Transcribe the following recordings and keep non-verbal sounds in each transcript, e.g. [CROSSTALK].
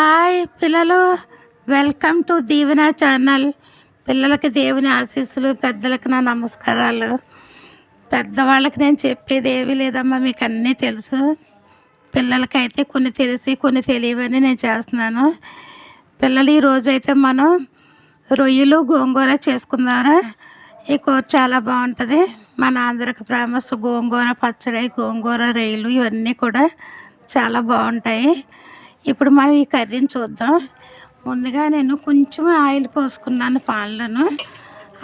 Hi పిల్లలు welcome to Deevena channel. పిల్లలకి దేవుని ఆశీస్సులు పెద్దలకు నా నమస్కారాలు. పెద్దవాళ్ళకి నేను చెప్పేది ఏమీ లేదమ్మా మీకు అన్నీ తెలుసు. పిల్లలకైతే కొన్ని తెలిసి కొన్ని తెలియవని నేను చేస్తున్నాను. పిల్లలు ఈరోజు అయితే మనం రొయ్యలు గోంగూర చేసుకుందారా ఈ కూర చాలా బాగుంటుంది. మన ఆంధ్రకి ఫేమస్ గోంగూర పచ్చడి గోంగూర రొయ్యలు ఇవన్నీ కూడా చాలా బాగుంటాయి. ఇప్పుడు మనం ఈ కర్రీని చూద్దాం. ముందుగా నేను కొంచెం ఆయిల్ పోసుకున్నాను పాలను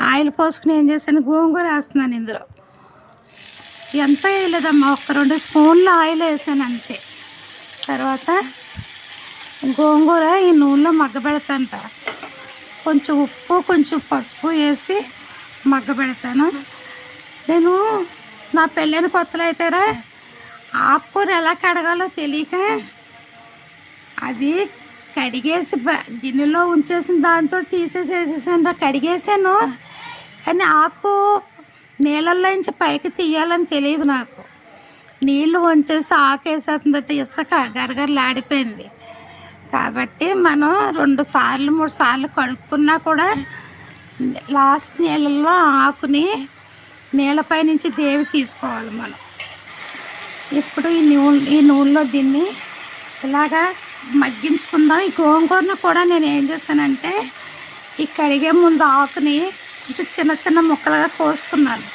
ఆయిల్ పోసుకుని ఏం చేశాను? గోంగూర వేస్తున్నాను ఇందులో. ఎంత వేయలేదమ్మా? ఒక రెండు స్పూన్లు ఆయిల్ వేసాను అంతే. తర్వాత గోంగూర ఈ నూనెలో మగ్గబెడతాను కొంచెం ఉప్పు కొంచెం పసుపు వేసి మగ్గబెడతాను. నేను నా పెళ్ళైన కొత్తలో అయితేరా ఆకుకూర ఎలా కడగాలో తెలియక అది కడిగేసి గిన్నెలో ఉంచేసిన దాంతో తీసేసి వేసేసాను కడిగేసాను కానీ ఆకు నీళ్ళల్లో నుంచి పైకి తీయాలని తెలియదు నాకు. నీళ్ళు వంచేసి ఆకు వేసేస్తుందట ఇసుక గరగరలాడిపోయింది. కాబట్టి మనం రెండు సార్లు మూడు సార్లు కడుక్కున్నా కూడా లాస్ట్ నీళ్ళల్లో ఆకుని నీళ్ళపై నుంచి దేవి తీసుకోవాలి మనం. ఇప్పుడు ఈ నూనె ఈ నూనెలో దీన్ని ఇలాగా మగ్గించుకుందాం. ఈ గోంగూరను కూడా నేను ఏం చేశానంటే ఈ కడిగే ముందు ఆకుని కొంచెం చిన్న చిన్న ముక్కలుగా కోసుకున్నాను.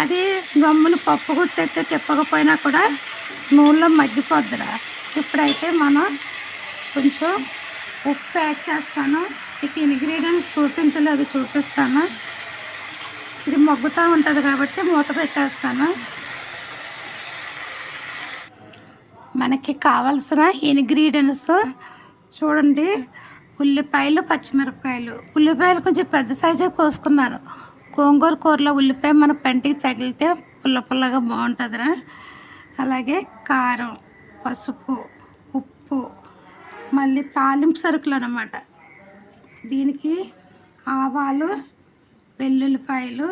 అది గమ్ముని పప్పు గుర్తెత్తే తిప్పకపోయినా కూడా నూనెలో మగ్గిపోద్దిరా. ఇప్పుడైతే మనం కొంచెం ఉప్పు యాడ్ చేస్తాను. ఇక ఇంగ్రీడియంట్స్ చూపించలేదు చూపిస్తాను. ఇది మగ్గుతూ ఉంటుంది కాబట్టి మూత పెట్టేస్తాను. మనకి కావాల్సిన ఇంగ్రీడియంట్స్ చూడండి. ఉల్లిపాయలు పచ్చిమిరపకాయలు. ఉల్లిపాయలు కొంచెం పెద్ద సైజే కోసుకున్నాను. గోంగూర కూరలో ఉల్లిపాయ మన పంటికి తగిలితే పుల్ల పుల్లగా బాగుంటుందిరా. అలాగే కారం పసుపు ఉప్పు మళ్ళీ తాలింపు సరుకులు అనమాట దీనికి ఆవాలు వెల్లుల్లిపాయలు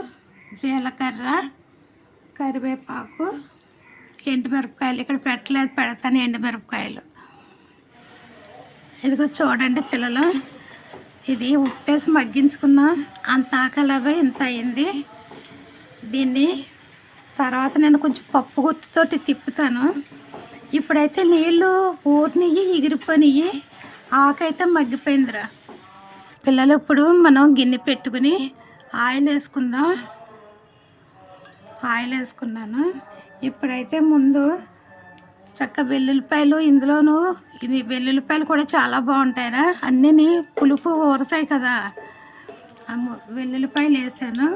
జీలకర్ర కరివేపాకు ఎండుమిరపకాయలు. ఇక్కడ పెట్టలేదు పెడతాను ఎండుమిరపకాయలు. ఇదిగో చూడండి పిల్లలు ఇది ఉప్పేసి మగ్గించుకున్నా. అంత ఆకలవే ఇంత అయింది. దీన్ని తర్వాత నేను కొంచెం పప్పు గుత్తితోటి తిప్పుతాను. ఇప్పుడైతే నీళ్ళు ఊరినియ్యి ఎగిరిపోయినాయి ఆకైతే మగ్గిపోయిందిరా. పిల్లలు ఇప్పుడు మనం గిన్నె పెట్టుకుని ఆయిల్ వేసుకుందాం ఆయిల్ వేసుకున్నాను ఇప్పుడైతే ముందు చక్క వెల్లుల్లిపాయలు ఇందులోను ఇది వెల్లుల్లిపాయలు కూడా చాలా బాగుంటాయిరా. అన్నీ పులుపు ఊరుతాయి కదా. వెల్లుల్లిపాయలు వేసాను.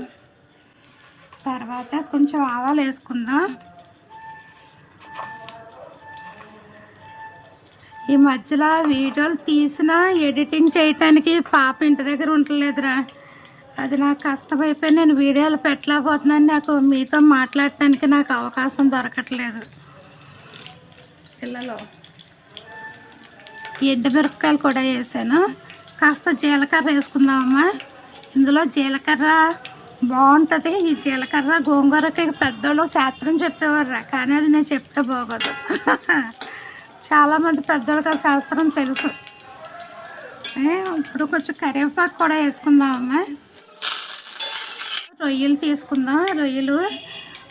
తర్వాత కొంచెం ఆవాలు వేసుకుందాం. ఈ మధ్యలో వీడియోలు తీసినా ఎడిటింగ్ చేయటానికి పాప ఇంటి దగ్గర ఉండలేదురా. అది నాకు కష్టమైపోయి నేను వీడియోలు పెట్టలేకపోతున్నాను. నాకు మీతో మాట్లాడటానికి నాకు అవకాశం దొరకట్లేదు. పిల్లలు ఎండుమిరపకాయలు కూడా వేసాను. కాస్త జీలకర్ర వేసుకుందామమ్మా. ఇందులో జీలకర్ర బాగుంటుంది. ఈ జీలకర్ర గోంగూరకి పెద్దోళ్ళు శాస్త్రం చెప్పేవారు కానీ అది నేను చెప్తే బాగోదు. [LAUGHS] చాలామంది పెద్దోళ్ళకి ఆ శాస్త్రం తెలుసు. ఏ, ఇప్పుడు కొంచెం కరివేపాకు కూడా వేసుకుందామమ్మా. రొయ్యలు తీసుకుందాం? రొయ్యలు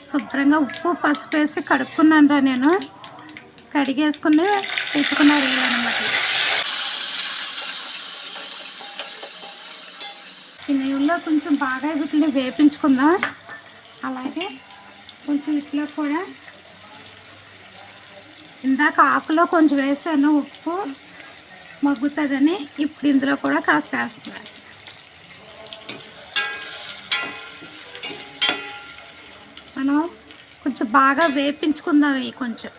శుభ్రంగా ఉప్పు పసుపు వేసి కడుక్కున్నాను రా నేను. కడిగేసుకుని పెట్టుకున్న రొయ్యలు అనమాట. ఈ నెయ్యిలో కొంచెం బాగా వీటిని వేపించుకుందాం? అలాగే కొంచెం ఇట్లా కూడా. ఇందాక ఆకులో కొంచెం వేసాను ఉప్పు మగ్గుతుందని ఇప్పుడు ఇందులో కూడా కాస్త వేస్తున్నాను. మనం కొంచెం బాగా వేపించుకుందాం ఇవి కొంచెం.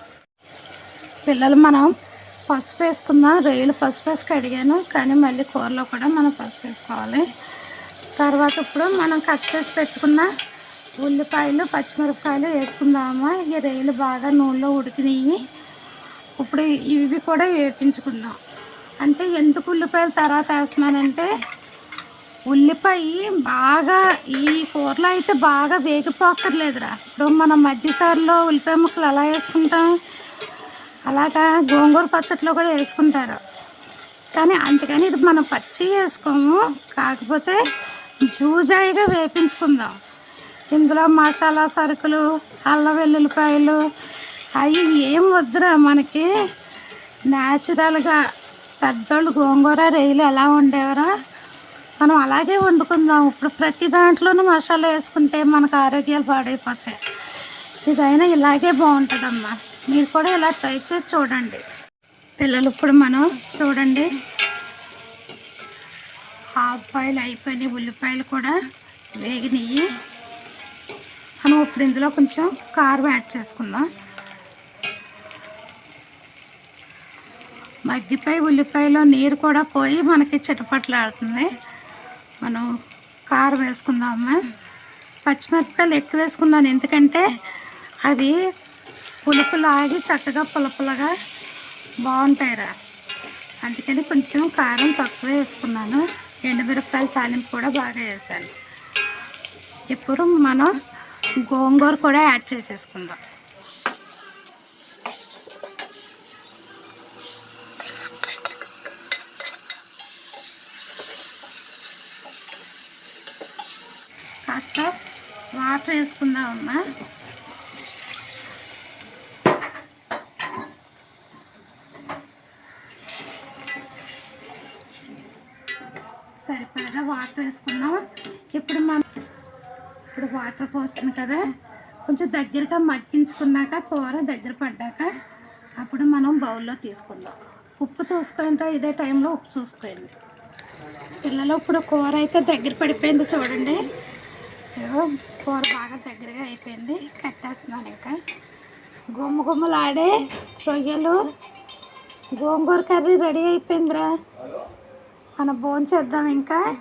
పిల్లలు మనం పసుపు వేసుకుందాం? రొయ్యలు పసుపు వేసి కడిగాను కానీ మళ్ళీ కూరలో కూడా మనం పసుపు వేసుకోవాలి. తర్వాత ఇప్పుడు మనం కట్ చేసి పెట్టుకున్న ఉల్లిపాయలు పచ్చిమిరపకాయలు వేసుకుందాము? ఈ రొయ్యలు బాగా నూనెలో ఉడికినాయి ఇప్పుడు ఇవి కూడా వేపించుకుందాం. అంటే ఎందుకు ఉల్లిపాయలు తర్వాత వేస్తున్నానంటే ఉల్లిపాయ బాగా ఈ కూరలో అయితే బాగా వేగిపోక్కర్లేదురా. ఇప్పుడు మనం మధ్యసారిలో ఉల్లిపాయ ముక్కలు ఎలా వేసుకుంటాం? అలాగా గోంగూర పచ్చట్లో కూడా వేసుకుంటారు. కానీ అందుకని ఇది మనం పచ్చి వేసుకోము. కాకపోతే జూజాయిగా వేపించుకుందాం. ఇందులో మసాలా సరుకులు అల్లం వెల్లుల్లిపాయలు అవి ఏం వద్దురా మనకి. న్యాచురల్గా పెద్దోళ్ళు గోంగూర రొయ్యలు ఎలా ఉండేవరా అదే అలాగే వండుకుందాం. ఇప్పుడు ప్రతి దాంట్లోనూ మసాలా వేసుకుంటే మనకు ఆరోగ్యాలు పాడైపోతాయి. ఇదైనా ఇలాగే బాగుంటుందమ్మా. మీరు కూడా ఇలా ట్రై చేసి చూడండి. పిల్లలు ఇప్పుడు మనం చూడండి. హాఫ్ బాయిల్ అయిపోయినాయి. ఉల్లిపాయలు కూడా వేగినాయి. మనం ఇప్పుడు ఇందులో కొంచెం కారం యాడ్ చేసుకుందాం. మగ్గిపై ఉల్లిపాయలో నీరు కూడా పోయి మనకి చిటపట్లాడుతుంది. మనం కారం వేసుకుందామా. పచ్చిమిరపకాయలు ఎక్కువ వేసుకున్నాను ఎందుకంటే అవి పులుపులాగి చక్కగా పులపులగా బాగుంటాయిరా. అందుకని కొంచెం కారం తక్కువ వేసుకున్నాను. ఎండుమిరపకాయల తాలింపు కూడా బాగా వేసాను. ఇప్పుడు మనం గోంగూర కూడా యాడ్ చేసేసుకుందాం కాస్త వాటర్ వేసుకుందామమ్మా. సరిపడగా వాటర్ వేసుకున్నాం ఇప్పుడు మనం ఇప్పుడు వాటర్ పోస్తుంది కదా. కొంచెం దగ్గరగా మగ్గించుకున్నాక కూర దగ్గర పడ్డాక అప్పుడు మనం బౌల్లో తీసుకుందాం. ఉప్పు చూసుకుంటే ఇదే టైంలో ఉప్పు చూసుకోండి. పిల్లలు ఇప్పుడు కూర అయితే దగ్గర పడిపోయింది చూడండి. కూర బాగా దగ్గరగా అయిపోయింది. కట్టేస్తున్నాను ఇంకా. గుమ్మ గుమ్మలాడే రొయ్యలు. గోంగూర కర్రీ రెడీ అయిపోయిందిరా. మనం భోంచేద్దాం ఇంకా.